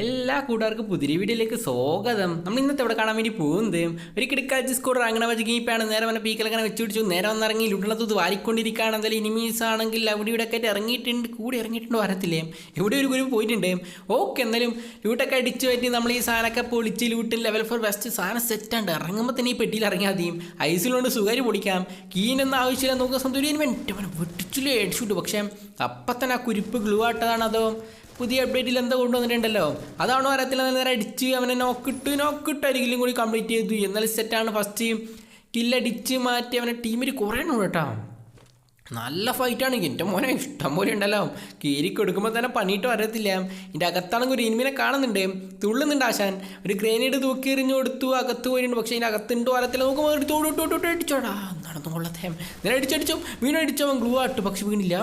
എല്ലാ കൂട്ടുകാർക്കും പുതിയ വീഡിയോയിലേക്ക് സ്വാഗതം. നമ്മൾ ഇന്നത്തെ ഇവിടെ കാണാൻ വേണ്ടി പോകുന്നത് ഒരു കിടക്കാച്ച് സ്കൂട്ടർ അങ്ങനെ വെച്ച് കീപ്പാണ് നേരെ വന്ന പീക്കലങ്ങനെ വെച്ച് പിടിച്ചു. നേരെ വന്നിറങ്ങി ലുട്ടണത്ത് വാരിക്കൊണ്ടിരിക്കുകയാണ്. എന്തായാലും ഇനിമീസ് ആണെങ്കിൽ അവിടെ ഇവിടെ ഒക്കെ ഇറങ്ങിയിട്ടുണ്ട്. കൂടി ഇറങ്ങിയിട്ടുണ്ട് വരത്തില്ലേ എവിടെ ഒരു ഗ്രൂപ്പ് പോയിട്ടുണ്ട്. ഓക്കെ എന്തായാലും ലൂട്ടൊക്കെ അടിച്ചു പറ്റി നമ്മൾ ഈ സാധനമൊക്കെ പൊളിച്ച് ലൂട്ടിൽ ലെവൽ ഫോർ ബെസ്റ്റ് സാധനം സെറ്റാണ്ട് ഇറങ്ങുമ്പോൾ തന്നെ ഈ പെട്ടിയിൽ ഇറങ്ങിയാൽ മതിയും ഐസിലുകൊണ്ട് സുഖാരി പൊടിക്കാം കീനൊന്നും ആവശ്യമില്ല. നോക്കുന്ന സന്തോഷം മിനിറ്റ് വെട്ടിച്ചില്ലേ അടിച്ചുവിട്ടു പക്ഷേ അപ്പം തന്നെ ആ കുരിപ്പ് ഗ്ലൂ ആട്ടതാണ് അതോ പുതിയ അപ്ഡേറ്റിൽ എന്താ കൊണ്ടുവന്നിട്ടുണ്ടല്ലോ അതാണോ അറിയത്തില്ല നേരെ അടിച്ച് അവനെ നോക്കിട്ട് നോക്കിട്ട് അരികിലും കൂടി കംപ്ലീറ്റ് ചെയ്തു എന്നാൽ സെറ്റാണ് ഫസ്റ്റ് കില്ലടിച്ച് മാറ്റി അവനെ ടീമിൽ കുറേ ഉണ്ട് കേട്ടോ നല്ല ഫൈറ്റാണ് എന്റെ മോനെ ഇഷ്ടം പോലെ ഉണ്ടല്ലോ കീരി കൊടുക്കുമ്പോൾ തന്നെ പണിയിട്ട് വരത്തില്ല എന്റെ അകത്താണെങ്കിൽ ഒരു ഇനിമിനെ കാണുന്നുണ്ട് തുള്ളുന്നുണ്ട് ആശാൻ ഒരു ഗ്രേനേഡ് തൂക്കി എറിഞ്ഞു കൊടുത്തു അകത്ത് പോയിട്ടുണ്ട് പക്ഷേ ഇതിന്റെ അകത്തുണ്ടോ വരത്തില്ല നോക്കുമ്പോൾ എടുത്തോട്ട് അടിച്ചോടാ നടന്നു കൊള്ളത്തേ നേരെ അടിച്ചടിച്ചോ വീണ് അടിച്ചോ ഗ്ലൂ ആട്ടു പക്ഷെ വീണില്ല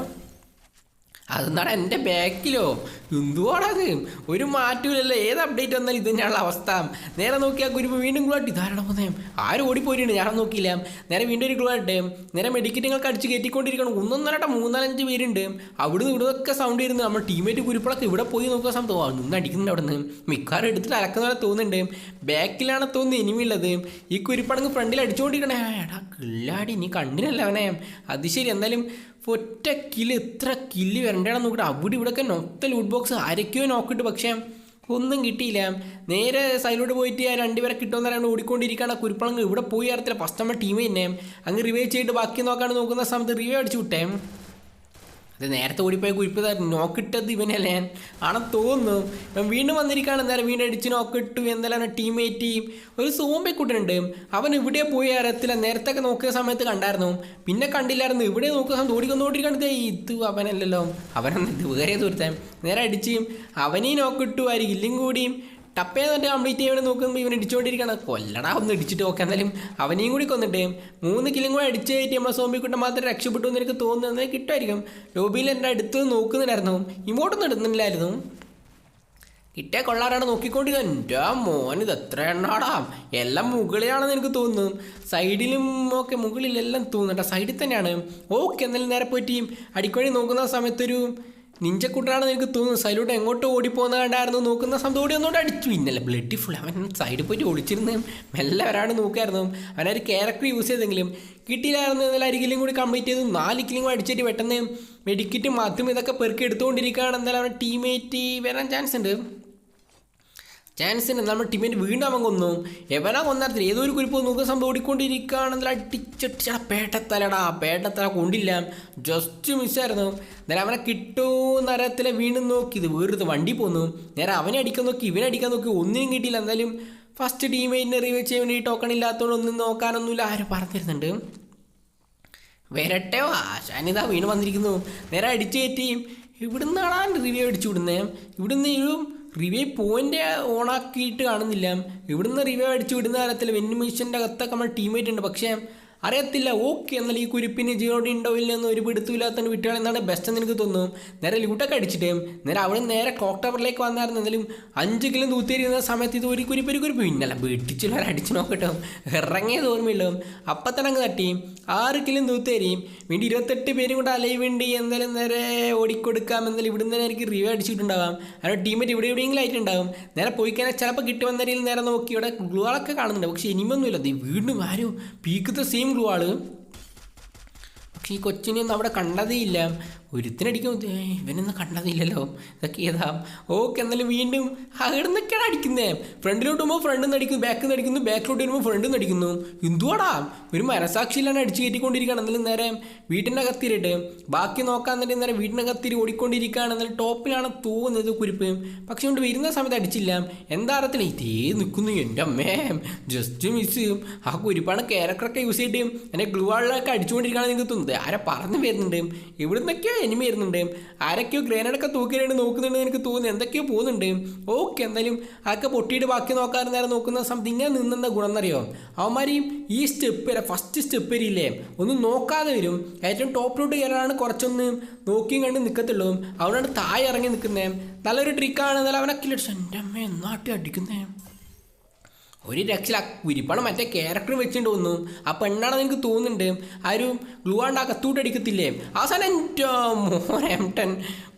അതെന്താണ് എന്റെ ബാക്കിലോ? എന്തുവാണത്? ഒരു മാറ്റൂലല്ലോ ഏത് അപ്ഡേറ്റ് വന്നാലും ഇത് തന്നെയുള്ള അവസ്ഥ. നേരെ നോക്കിയാൽ കുരുപ്പ് വീണ്ടും ഗ്ലൂട്ട് ധാരാളം പോന്നേ ആരും ഓടിപ്പോയിട്ടുണ്ട്? ഞാൻ നോക്കിയില്ല. നേരെ വീണ്ടും ഒരു ഗ്ലൂട്ട് നേരെ മെഡിക്കറ്റുകൾക്ക് അടിച്ച് കയറ്റിക്കൊണ്ടിരിക്കണം ഒന്നൊന്നരട്ട മൂന്നാലഞ്ച് പേരുണ്ട്. അവിടുന്ന് ഇവിടുന്നൊക്കെ സൗണ്ട് വരുന്നു. നമ്മുടെ ടീമേറ്റ് കുരുപ്പളൊക്കെ ഇവിടെ പോയി നോക്കാൻ സമയത്ത് ഓ നിന്ന് അടിക്കുന്നുണ്ട് അവിടെ നിന്ന് മിക്കാറും എടുത്തിട്ട് അലക്കുന്ന പോലെ തോന്നുന്നുണ്ട്. ബാക്കിലാണ് തോന്നുന്നത് ഇനിയുള്ളത് ഈ കുരുപ്പടങ്ങ് ഫ്രണ്ടിൽ അടിച്ചുകൊണ്ടിരിക്കണേ എടാ കിള്ളാടി നീ കണ്ടിനല്ല അവനെ. അത് ശരി. എന്തായാലും ഒറ്റ കില്ല് ഇത്ര കില്ല് വരണ്ടാണെന്ന് നോക്കട്ടെ. അവിടെ ഇവിടെയൊക്കെ നൊത്ത ലൂട്ട് ബോക്സ് ആരൊക്കെയോ നോക്കിയിട്ട് പക്ഷേ ഒന്നും കിട്ടിയില്ല. നേരെ സൈഡിലോട്ട് പോയിട്ട് ആ രണ്ടുപേരെ കിട്ടുമെന്ന് പറയാണ്ട് ഓടിക്കൊണ്ടിരിക്കുകയാണ്. കുരുപ്പളങ്ങ് ഇവിടെ പോയി അറിയത്തില്ല ഫസ്റ്റ് നമ്മുടെ ടീം തന്നെ. അങ്ങ് റിവൈവ് ചെയ്തിട്ട് ബാക്കി നോക്കാണ്ട് നോക്കുന്ന സമയത്ത് റിവൈവ് അടിച്ചു വിട്ടേ. അത് നേരത്തെ ഓടിപ്പോയ കുഴിപ്പ് നോക്കിട്ടത് ഇവനല്ലേ ആണെന്ന് തോന്നുന്നു. ഞാൻ വീണ്ടും വന്നിരിക്കുകയാണ്. നേരം വീണ്ടും അടിച്ച് നോക്കിട്ടു എന്തായാലും ടീമേറ്റ് ഒരു സോമ്പെ കൂട്ടുണ്ട് അവൻ ഇവിടെ പോയി അറിയത്തില്ല നേരത്തെ ഒക്കെ നോക്കിയ സമയത്ത് കണ്ടായിരുന്നു. പിന്നെ കണ്ടില്ലായിരുന്നു. ഇവിടെ നോക്കുക സമയത്ത് ഓടിക്കൊന്നോട്ടിരിക്കണത് ഇത് അവനല്ലല്ലോ. അവനെന്ന് ഇത് വേറെ ദൂരത്തെ നേരെ അടിച്ച് അവനെയും നോക്കിട്ടു ആയിരിക്കും. ഇല്ലെങ്കിൽ കൂടിയും ടപ്പേ എന്നിട്ട് കംപ്ലീറ്റ് ചെയ്യാൻ നോക്കുമ്പോൾ ഇവൻ ഇടിച്ചുകൊണ്ടിരിക്കുകയാണ് കൊല്ലടാ ഒന്ന് ഇടിച്ചിട്ട് നോക്കാം. എന്നാലും അവനെയും കൂടി കൊന്നിട്ട്. മൂന്ന് കിലും കൂടെ അടിച്ച് കയറ്റി നമ്മളെ സോമ്പിക്കുട്ടം മാത്രം രക്ഷപ്പെട്ടു എന്ന് എനിക്ക് തോന്നുന്നത് കിട്ടുമായിരിക്കും. ലോബിയിൽ എന്റെ അടുത്ത് നോക്കുന്നുണ്ടായിരുന്നു. ഇങ്ങോട്ടൊന്നും ഇടുന്നില്ലായിരുന്നു. കിട്ടിയ കൊള്ളാറാണ് നോക്കിക്കൊണ്ടിരിക്കുന്നത്. എന്റെ മോൻ ഇത് എത്ര എണ്ണാടാ. എല്ലാം മുകളിലാണെന്ന് എനിക്ക് തോന്നുന്നു. സൈഡിലും ഒക്കെ മുകളിലെല്ലാം തോന്നുന്നുണ്ട് സൈഡിൽ തന്നെയാണ്. ഓക്കെ എന്നാലും നേരെ പോയിട്ട് അടിക്കടി നോക്കുന്ന സമയത്തൊരു നിഞ്ചക്കുട്ടനാണെന്ന് എനിക്ക് തോന്നുന്നു. സൈലോട്ട് എങ്ങോട്ട് ഓടിപ്പോകുന്ന കണ്ടായിരുന്നു നോക്കുന്ന സമയത്ത് ഓടി ഒന്നുകൊണ്ട് അടിച്ചു. ഇന്നലെ ബ്ലഡ് ഫുൾ അവൻ സൈഡിൽ പോയിട്ട് ഒളിച്ചിരുന്ന് മെല്ലെ വരാണ് നോക്കായിരുന്നു അവനൊരു ക്യാരക്ടർ യൂസ് ചെയ്തെങ്കിലും കിട്ടിയില്ലായിരുന്നു എന്നാൽ അരികിലും കൂടി കംപ്ലീറ്റ് ചെയ്തു. നാല് കിലും കൂടി അടിച്ചിട്ട് പെട്ടെന്ന് മെഡിക്കറ്റും മറ്റും ഇതൊക്കെ പെറുക്കി എടുത്തുകൊണ്ടിരിക്കുകയാണ്. എന്തായാലും അവൻ ടീമേറ്റ് വരാൻ ചാൻസ് ഉണ്ട്. ചാൻസ് ഉണ്ട് നമ്മുടെ ടീമിന്റെ വീണ്ടും അവൻ കൊന്നു. എവനാ കൊന്നറിയില്ല ഏതോ ഒരു കുരിപ്പ് നോക്കുന്ന സംഭവം ഓടിക്കൊണ്ടിരിക്കുകയാണെങ്കിൽ അടിച്ചടിച്ചാ പേട്ടത്തലടാ. പേട്ടത്തല കൊണ്ടില്ല. ജസ്റ്റ് മിസ്സായിരുന്നു നേരെ അവനെ കിട്ടുമെന്നറിയത്തില്ല വീണ്ടും നോക്കി. ഇത് വേറൊരു വണ്ടി പോന്നു. നേരെ അവനെ അടിക്കാൻ നോക്കി ഇവനെ അടിക്കാൻ നോക്കി. ഒന്നിനും കിട്ടിയില്ല. എന്തായാലും ഫസ്റ്റ് ടീമേറ്റിനെ റിവ്യൂ ചെയ്യാൻ വേണ്ടി ടോക്കൺ ഇല്ലാത്തതുകൊണ്ട് ഒന്നും നോക്കാനൊന്നുമില്ല. ആരും പറഞ്ഞിരുന്നുണ്ട്? വരട്ടെ ആശാനിതാ വീണ് വന്നിരിക്കുന്നു. നേരെ അടിച്ചു കയറ്റി ഇവിടുന്നാണ് റിവ്യൂ അടിച്ചു വിടുന്നേ ഇവിടുന്ന് ഒരു റിവ്യൂ പോയിന്റ് ഓണാക്കിയിട്ട് കാണുന്നില്ല. ഇവിടുന്ന് റിവ്യൂ അടിച്ചു വിടുന്ന കാര്യത്തിൽ വെന്നിമിഷന്റെ അകത്തൊക്കെ നമ്മുടെ ടീമേറ്റ് ഉണ്ട് പക്ഷേ അറിയത്തില്ല. ഓക്കെ എന്നാൽ ഈ കുരിപ്പിന് ജിയോഡി ഉണ്ടോ ഇല്ലെന്ന് ഒരു പിടുത്തമില്ലാത്തതുകൊണ്ട് വിട്ടുകൾ എന്നാണ് ബെസ്റ്റ് എന്ന് എനിക്ക് തോന്നുന്നു. നേരെ ലൂട്ടൊക്കെ അടിച്ചിട്ടേയും നേരെ അവിടെ നേരെ കോക്ടോബറിലേക്ക് വന്നായിരുന്നു. എന്നാലും അഞ്ച് കിലോ തൂത്തിരിക്കുന്ന സമയത്ത് ഇത് ഒരു കുരിപ്പ് ഒരു കുരിപ്പ്. ഇന്നല്ല വീട്ടിച്ചില്ല അടിച്ചു നോക്കട്ടോ ഇറങ്ങിയത് ഓർമ്മയില്ലോ അപ്പം തന്നെ അങ്ങ് തട്ടി. ആറ് കിലോ തൂത്തേരിയും വീണ്ടും ഇരുപത്തെട്ട് പേരും കൂടെ അലൈവ് ഉണ്ട്. എന്തായാലും നേരെ ഓടിക്കൊടുക്കാം. എന്നാലും ഇവിടുന്ന് തന്നെ എനിക്ക് റിവ്യൂ അടിച്ചിട്ടുണ്ടാവാം. അവരുടെ ടീമേറ്റ് ഇവിടെ എവിടെയെങ്കിലും ആയിട്ടുണ്ടാവും. നേരെ പോയി കഴിഞ്ഞാൽ ചിലപ്പോൾ കിട്ടുമെന്നരിൽ നേരെ നോക്കി. ഇവിടെ ഗ്ലൂകളൊക്കെ കാണുന്നുണ്ട്. പക്ഷേ ഇനിമൊന്നുമില്ല വീണ്ടും ആരും പീക്കത്തെ സെയിം ഗ്ലൂ ആൾ പക്ഷേ ഈ കൊച്ചിനെ ഒന്നും അവിടെ കണ്ടതേ ഇല്ല. ഒരുത്തിനടിക്കും. ഇവനൊന്നും കണ്ടതില്ലല്ലോ. ഇതൊക്കെ ഏതാ? ഓക്കെ എന്നാലും വീണ്ടും അവിടുന്നൊക്കെയാണ് അടിക്കുന്നേ. ഫ്രണ്ടിലോട്ട് പോകുമ്പോൾ ഫ്രണ്ടിൽ നിന്ന് അടിക്കുന്നു ബാക്കിൽ നിന്ന് അടിക്കുന്നു ബാക്കിലോട്ട് വരുമ്പോൾ ഫ്രണ്ടിൽ നിന്ന് അടിക്കുന്നു. എന്തുവാടാ? ഒരു മനസാക്ഷിയിലാണ് അടിച്ചു കയറ്റിക്കൊണ്ടിരിക്കുകയാണ് എന്നാലും നേരെ വീട്ടിന്റെ അകത്തിരിട്ട് ബാക്കി നോക്കാൻ തന്നെ നേരെ വീട്ടിന്റെ അകത്തിരി ഓടിക്കൊണ്ടിരിക്കുകയാണ്. എന്നാലും ടോപ്പിലാണ് തോന്നുന്നത് കുരിപ്പ്. പക്ഷെ കൊണ്ട് വരുന്ന സമയത്ത് അടിച്ചില്ല. എന്താ അറിയത്തില്ല ഇതേ നിൽക്കുന്നു എന്റെ അമ്മേ. ജസ്റ്റ് മിസ് ആ കുരിപ്പാണ് ക്യാരക്ടറൊക്കെ യൂസ് ചെയ്തിട്ട് എന്നെ ഗ്ലൂ ആളിലൊക്കെ അടിച്ചുകൊണ്ടിരിക്കുകയാണ് എനിക്ക് തോന്നുന്നത്. ആരെ പറഞ്ഞു വരുന്നുണ്ട്? ഇവിടുന്നൊക്കെയോ എനിമി വരുന്നുണ്ട്. ആരൊക്കെയോ ഗ്രേനഡൊക്കെ തൂക്കിയിട്ട് നോക്കുന്നുണ്ട് എനിക്ക് തോന്നുന്നു. എന്തൊക്കെയോ പോകുന്നുണ്ട്. ഓക്കെ എന്തായാലും അതൊക്കെ പൊട്ടിയിട്ട് ബാക്കി നോക്കാറ് നേരം നോക്കുന്ന സമയത്ത് ഇങ്ങനെ നിന്നെന്താ ഗുണം എന്നറിയോ? അവന്മാർ ഈ സ്റ്റെപ്പ് വരെ ഫസ്റ്റ് സ്റ്റെപ്പ് വരില്ലേ ഒന്നും നോക്കാതെ വരും. ഏറ്റവും ടോപ്പിലോട്ട് കയറാണ് കുറച്ചൊന്ന് നോക്കിയും കണ്ട് നിൽക്കത്തുള്ളൂ അവനാണ് താഴെ ഇറങ്ങി നിൽക്കുന്നത് നല്ലൊരു ട്രിക്കാണ് എന്നാലും അവനെ കില്ലടിച്ചു എന്റെ അമ്മ എന്നാട്ടി അടിക്കുന്നേ. ഒരു രക്ഷ കുരിപ്പാണ് മറ്റേ ക്യാരക്ടർ വെച്ചിട്ട് വന്നു ആ പെണ്ണാണെന്ന് എനിക്ക് തോന്നുന്നുണ്ട്. ആ ഒരു ഗ്ലൂ ആണ്ട് അകത്തൂട്ട് അടിക്കത്തില്ലേ? അവസാനം എന്റെ മോൻ എംടൻ.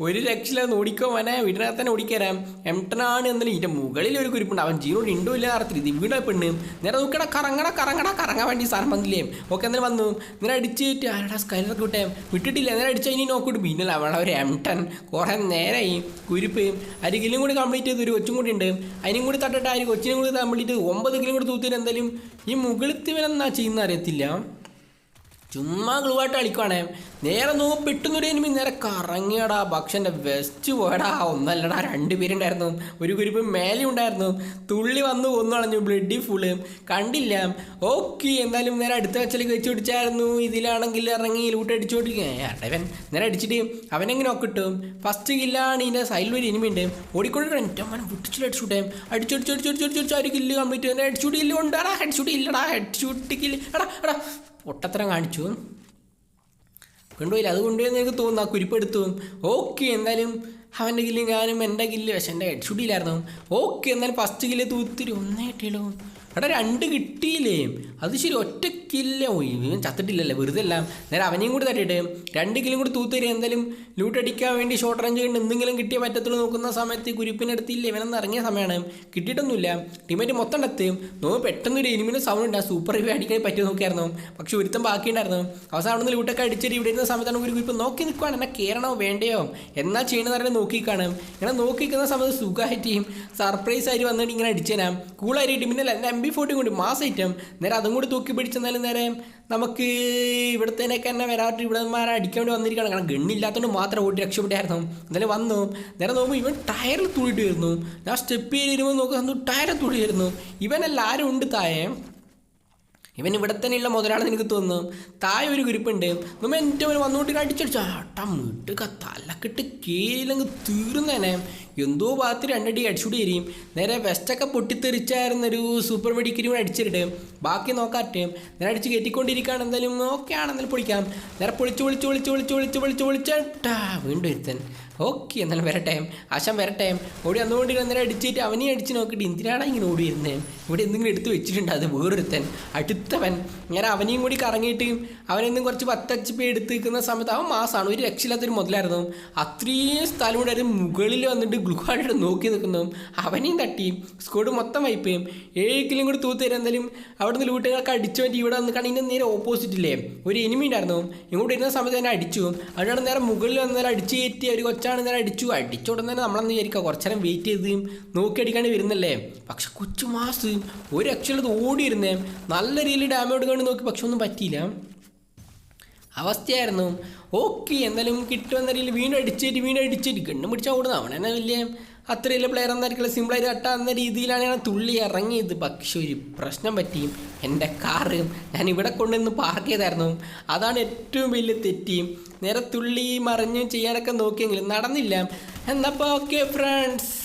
ഒരു രക്ഷയില്ല ഓടിക്കോ മോനെ. വീടിനകത്ത് തന്നെ ഓടിക്കരാം എംടനാണ് എന്നാലും ഇതിന്റെ മുകളിൽ ഒരു കുരിപ്പുണ്ട്. അവൻ ജീവനോട് ഉണ്ടോ ഇല്ല അറിയത്തില്ല. ഇത് വീടാ പെണ്ണ്. നേരെ നോക്കണ കറങ്ങണ കറങ്ങണ കറങ്ങാൻ വേണ്ടി സാർ വന്നില്ലേ ഓക്കെ എന്നാലും വന്നു. നേരെ അടിച്ചിട്ട് ആരുടെ സ്കൈലൊക്കെ വിട്ടേ വിട്ടിട്ടില്ല. നേരെ അടിച്ചാൽ ഇനി നോക്കിട്ട് പിന്നെ അവളെ ഒരു എംടൻ. കുറേ നേരമായി കുരിപ്പ്. അരികിലും കിലും കൂടി കംപ്ലീറ്റ് ചെയ്ത് ഒരു കൊച്ചും കൂടി ഉണ്ട്. അതിനും കൂടി തട്ടിട്ട് ആ ഒരു കൊച്ചിനും കൂടി കംപ്ലീറ്റ് ഒമ്പത് കിലോമീറ്റർ തൂത്തിന് എന്തായാലും ഈ മുകളിൽ ഇവനെന്നാ ചെയ്യുന്ന അറിയത്തില്ല. ചുമ്മാ ഗ്ലൂവായിട്ട് കളിക്കുവാണേ നേരെ നോക്കും പെട്ടെന്നൊരു എനിമി നേരെ കറങ്ങിയടാ. ഭക്ഷന്റെ വെസ്റ്റ് പോയടാ. ഒന്നല്ലടാ രണ്ട് പേരുണ്ടായിരുന്നു. ഒരു കുരിപ്പ് മേലെ ഉണ്ടായിരുന്നു. തുള്ളി വന്ന് ഒന്നു കളഞ്ഞു. ബ്ലഡി ഫുള്ള് കണ്ടില്ല. ഓക്കെ എന്തായാലും നേരെ അടുത്ത വെച്ചിലേക്ക് വെച്ച് പിടിച്ചായിരുന്നു. ഇതിലാണെങ്കിൽ ഇറങ്ങി ലൂട്ട് അടിച്ചോണ്ടിരിക്കുക ഇവൻ നേരെ അടിച്ചിട്ട് അവനെങ്ങനെ ഒക്കെ കിട്ടും ഫസ്റ്റ് കില്ലാണ് ഇതിന്റെ സൈഡിൽ ഒരു എനിമി ഉണ്ട്. ഓടിക്കൊണ്ട് എന്റെ അമ്മ പൊട്ടിച്ചിട്ട് അടിച്ചു വിട്ടേ അടിച്ചു അടിച്ചു അടിച്ചു അടിച്ചു അടിച്ചു ഒരു kill complete head shoot kill കൊണ്ടാടാ head shoot ഇല്ലടാ. ഹെഡ് ഷൂട്ട് എടാ എടാ. പൊട്ടത്തരം കാണിച്ചു. കൊണ്ടുപോയില്ല അത് കൊണ്ടുപോയെന്ന് എനിക്ക് തോന്നുന്നു ആ കുരിപ്പെടുത്തു ഓക്കെ എന്തായാലും അവന്റെ കില്ല് ഞാനും എന്റെ കില്ല് പക്ഷെ എന്റെ ഹെഡ് ഷൂട്ടില്ലായിരുന്നു ഓക്കെ എന്നാലും ഫസ്റ്റ് കില്ല് തൂത്തിരി ഒന്നേ കിട്ടിയല്ലോ എടാ രണ്ട് കിട്ടിയില്ലേ? അത് ശരി ഒറ്റ കില്ല. ഇവൻ ചത്തിട്ടില്ലല്ലേ വെറുതെ അല്ല. നേരെ അവനെയും കൂടി തട്ടിയിട്ട് രണ്ട് കിലും കൂടി തൂത്തരി എന്തായാലും ലൂട്ട് അടിക്കാൻ വേണ്ടി ഷോർട്ട് റേഞ്ച് കണ്ട് എന്തെങ്കിലും കിട്ടിയ പറ്റത്തുള്ളൂ നോക്കുന്ന സമയത്ത് കുരിപ്പിനടുത്തില്ല ഇവനെന്ന് ഇറങ്ങിയ സമയമാണ്. കിട്ടിയിട്ടൊന്നുമില്ല. ടീമേറ്റ് മൊത്തം എടുത്ത് നോ പെട്ടെന്ന് ഒരു എനിമിന് സൗണ്ട് ഉണ്ട്. ആ സൂപ്പർ റിവ്യൂ അടിക്കാൻ പറ്റി നോക്കിയായിരുന്നു. പക്ഷെ ഒരുത്തം ബാക്കിയുണ്ടായിരുന്നു അവസാനം അവിടെ നിന്ന് ലൂട്ടൊക്കെ അടിച്ചിട്ട് ഇവിടെ ഇരുന്ന സമയത്താണ് ഒരു കുരിപ്പ് നോക്കി നിൽക്കുവാണ്. എന്നെ കയറണോ വേണ്ടയോ? എന്നാ ചെയ്യണമെന്ന് പറഞ്ഞാൽ നോക്കിക്കാണ്. ഇങ്ങനെ നോക്കിക്കുന്ന സമയത്ത് സുഖമായിട്ട് സർപ്രൈസ് ആയിട്ട് വന്നിട്ട് ഇങ്ങനെ അടിച്ചേരാം കൂളായിട്ട് ടീമിനെ എന്റെ ബി ഫോർട്ടി കൊണ്ട് മാസ് ഐറ്റം നേരെ അതും കൂടി തൂക്കി പിടിച്ചെന്നാലും നേരെ നമുക്ക് ഇവിടത്തേനൊക്കെ തന്നെ വരാട്ട് ഇവിടെമാരെ അടിക്കാൻ വേണ്ടി വന്നിരിക്കുകയാണ്. കാരണം ഗണ്ണില്ലാത്തതുകൊണ്ട് മാത്രം ഓടി രക്ഷപ്പെട്ടായിരുന്നു. എന്നാലും വന്നു. നേരെ നോക്കുമ്പോൾ ഇവൻ ടയറിൽ തുള്ളിയിട്ട് വരുന്നു. ഞാൻ സ്റ്റെപ്പ് ചെയ്ത് വരുമ്പോൾ നോക്കുമ്പോൾ ടയറിൽ തുള്ളി വരുന്നു ഇവനെല്ലാം ആരും ഉണ്ട് താഴെ ഇവൻ ഇവിടെ തന്നെയുള്ള മുതലാണെന്ന് എനിക്ക് തോന്നുന്നു? താഴെ ഒരു ഗ്രൂപ്പുണ്ട് നമ്മൾ എന്റെ ഒരു വന്നുകൊണ്ട് അടിച്ചടിച്ചു. ആട്ടം വീട്ട് തലക്കെട്ട് കീഴിലങ്ങ് തീർന്നേനെ എന്തോ ഭാഗത്ത് രണ്ടടി അടിച്ചുകൂടി എരിയും. നേരെ വെസ്റ്റൊക്കെ പൊട്ടിത്തെറിച്ചായിരുന്നൊരു സൂപ്പർ മെഡിക്കലും കൂടെ അടിച്ചിട്ട് ബാക്കി നോക്കാട്ടെ. നേരെ അടിച്ച് കയറ്റിക്കൊണ്ടിരിക്കുകയാണ്. എന്തായാലും ഓക്കെ ആണെന്നാലും പൊളിക്കാം. നേരെ പൊളിച്ച് പൊളിച്ച് പൊളിച്ച് പൊളിച്ച് പൊളിച്ച് പൊളിച്ച്. പൊളിച്ചാട്ടാ വീണ്ടും ഇരുത്തൻ ഓക്കെ എന്നാലും വരട്ടെ. ആശാൻ വരട്ടെ. ഓടി വന്നുകൊണ്ടിരുന്ന അന്നേരം അടിച്ചിട്ട് അവനെ അടിച്ച് നോക്കിയിട്ട് എന്തിനാണ് ഇങ്ങനെ ഓടി വരുന്നത് ഇവിടെ എന്തെങ്കിലും എടുത്ത് വെച്ചിട്ടുണ്ട് അത് വേറൊരുത്തൻ. അടുത്തവൻ. ഞാൻ അവനെയും കൂടി കറങ്ങിയിട്ട് അവനെന്നും കുറച്ച് പത്തച്ച് പേ എടുത്ത് നിൽക്കുന്ന സമയത്ത് അവൻ മാസമാണ് ഒരു രക്ഷയില്ലാത്തൊരു മുതലായിരുന്നു. അത്രയും സ്ഥലം കൂടെ അത് മുകളിൽ വന്നിട്ട് ഗ്ലുഹായിട്ട് നോക്കി നിൽക്കുന്നു. അവനെയും തട്ടി. സ്കോഡ് മൊത്തം വൈപ്പയും ഏഴ് കൂടി തൂത്ത് തരാൻ എന്തായാലും അവിടെ നിന്ന് ലൂട്ടുകളൊക്കെ അടിച്ചു പറ്റി ഇവിടെ വന്ന് ഇതിന്റെ നേരെ ഓപ്പോസിറ്റില്ലേ ഒരു എനിമി ഉണ്ടായിരുന്നു. ഇങ്ങോട്ട് ഇരുന്ന സമയത്ത് തന്നെ അടിച്ചു. അവിടെ നേരെ മുകളിൽ വന്നാൽ അടിച്ചു കയറ്റി ഒരു കൊച്ചാണ് നേരെ അടിച്ചു. അടിച്ചോടെ തന്നെ നമ്മളെന്ന് വിചാരിക്കുക കുറച്ച് നേരം വെയിറ്റ് ചെയ്ത് നോക്കി അടിക്കാണ്ട് വരുന്നല്ലേ? പക്ഷെ കൊച്ചു മാസ് ഒരു രക്ഷയുള്ളത് ഓടിയിരുന്നേ. നല്ല രീതിയിൽ ഡാമേജ് എടുക്കാണ്ട് നോക്കി. പക്ഷെ ഒന്നും പറ്റിയില്ല. അവസ്ഥയായിരുന്നു. ഓക്കെ എന്തായാലും കിട്ടുമെന്ന രീതിയിൽ വീണ്ടും അടിച്ചിട്ട് വീണ്ടും അടിച്ചിട്ട് ഗണ്ണും പിടിച്ചാൽ ഓടുന്നത് അവൻ വലിയ അത്ര വലിയ പ്ലെയർ എന്നായിരിക്കില്ല സിമ്പിളായിട്ട് എന്ന രീതിയിലാണ് ഞാൻ തുള്ളി ഇറങ്ങിയത്. പക്ഷെ ഒരു പ്രശ്നം പറ്റിയും എന്റെ കാറ് ഞാൻ ഇവിടെ കൊണ്ടുവന്ന് പാർക്ക് ചെയ്തായിരുന്നു. അതാണ് ഏറ്റവും വലിയ തെറ്റിയും നേരെ തുള്ളി മറിഞ്ഞ് ചെയ്യാനൊക്കെ നോക്കിയെങ്കിലും നടന്നില്ല. എന്നപ്പോൾ ഓക്കെ ഫ്രണ്ട്സ്